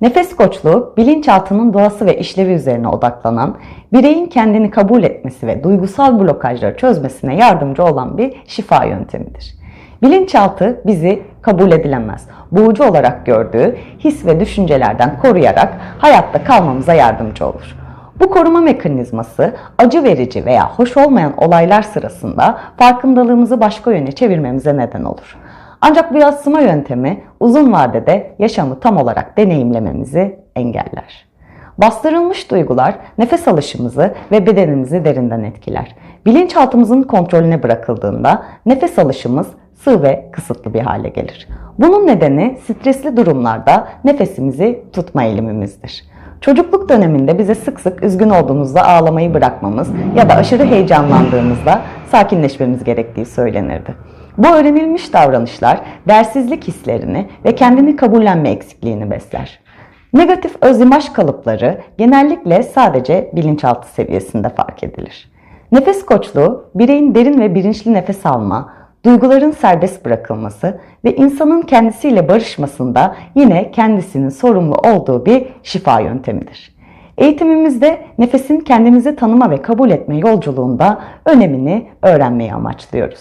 Nefes koçluğu, bilinçaltının doğası ve işlevi üzerine odaklanan, bireyin kendini kabul etmesi ve duygusal blokajları çözmesine yardımcı olan bir şifa yöntemidir. Bilinçaltı bizi kabul edilemez, boğucu olarak gördüğü his ve düşüncelerden koruyarak hayatta kalmamıza yardımcı olur. Bu koruma mekanizması acı verici veya hoş olmayan olaylar sırasında farkındalığımızı başka yöne çevirmemize neden olur. Ancak bu yassıma yöntemi uzun vadede yaşamı tam olarak deneyimlememizi engeller. Bastırılmış duygular nefes alışımızı ve bedenimizi derinden etkiler. Bilinçaltımızın kontrolüne bırakıldığında nefes alışımız sığ ve kısıtlı bir hale gelir. Bunun nedeni stresli durumlarda nefesimizi tutma eğilimimizdir. Çocukluk döneminde bize sık sık üzgün olduğumuzda ağlamayı bırakmamız ya da aşırı heyecanlandığımızda sakinleşmemiz gerektiği söylenirdi. Bu öğrenilmiş davranışlar dersizlik hislerini ve kendini kabullenme eksikliğini besler. Negatif özimaj kalıpları genellikle sadece bilinçaltı seviyesinde fark edilir. Nefes koçluğu, bireyin derin ve bilinçli nefes alma, duyguların serbest bırakılması ve insanın kendisiyle barışmasında yine kendisinin sorumlu olduğu bir şifa yöntemidir. Eğitimimizde nefesin kendimizi tanıma ve kabul etme yolculuğunda önemini öğrenmeyi amaçlıyoruz.